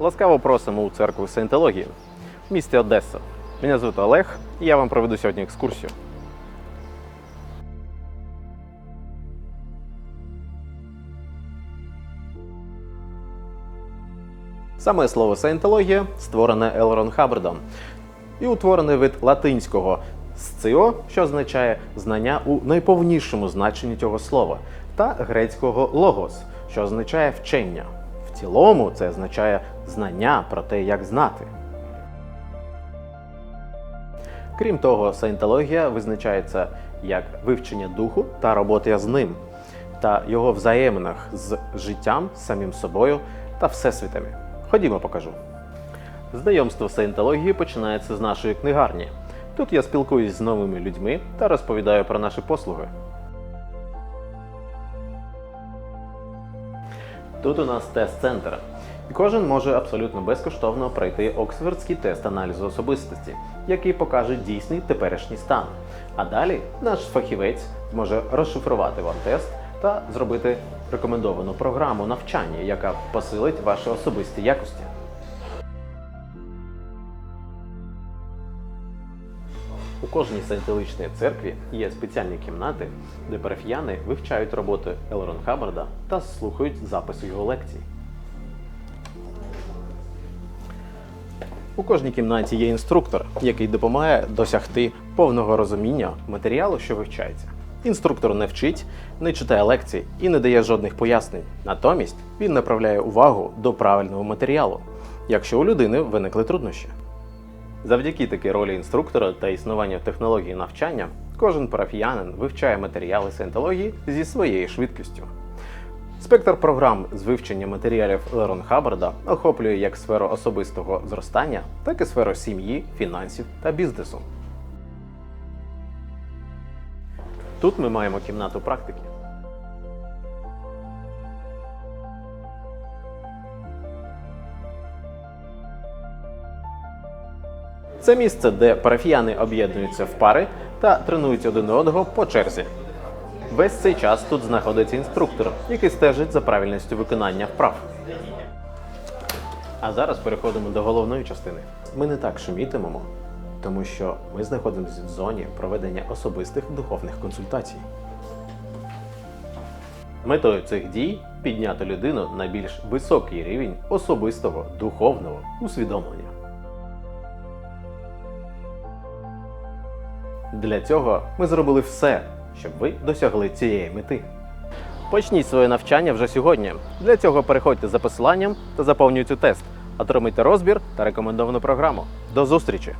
Ласкаво просимо у церкву Саєнтології в місті Одеса. Мене звуть Олег, і я вам проведу сьогодні екскурсію. Саме слово саєнтологія створене Елрон Хаббардом і утворене від латинського «scio», що означає знання у найповнішому значенні цього слова, та грецького логос, що означає вчення. Цілому це означає знання про те, як знати. Крім того, саєнтологія визначається як вивчення духу та робота з ним, та його взаєминах з життям, самим собою та всесвітами. Ходімо, покажу. Знайомство з саєнтологією починається з нашої книгарні. Тут я спілкуюсь з новими людьми та розповідаю про наші послуги. Тут у нас тест-центр. Кожен може абсолютно безкоштовно пройти Оксфордський тест аналізу особистості, який покаже дійсний теперішній стан. А далі наш фахівець зможе розшифрувати вам тест та зробити рекомендовану програму навчання, яка посилить ваші особисті якості. У кожній саєнтологічній церкві є спеціальні кімнати, де парафіяни вивчають роботи Елрон Хаббарда та слухають записи його лекцій. У кожній кімнаті є інструктор, який допомагає досягти повного розуміння матеріалу, що вивчається. Інструктор не вчить, не читає лекцій і не дає жодних пояснень. Натомість він направляє увагу до правильного матеріалу, якщо у людини виникли труднощі. Завдяки такій ролі інструктора та існуванню технології навчання, кожен парафіянин вивчає матеріали саєнтології зі своєю швидкістю. Спектр програм з вивчення матеріалів Лерон Хаббарда охоплює як сферу особистого зростання, так і сферу сім'ї, фінансів та бізнесу. Тут ми маємо кімнату практики. Це місце, де парафіяни об'єднуються в пари та тренують один одного по черзі. Весь цей час тут знаходиться інструктор, який стежить за правильністю виконання вправ. А зараз переходимо до головної частини. Ми не так шумітимемо, тому що ми знаходимося в зоні проведення особистих духовних консультацій. Метою цих дій підняти людину на більш високий рівень особистого духовного усвідомлення. Для цього ми зробили все, щоб ви досягли цієї мети. Почніть своє навчання вже сьогодні. Для цього переходьте за посиланням та заповнюйте тест. Отримайте розбір та рекомендовану програму. До зустрічі!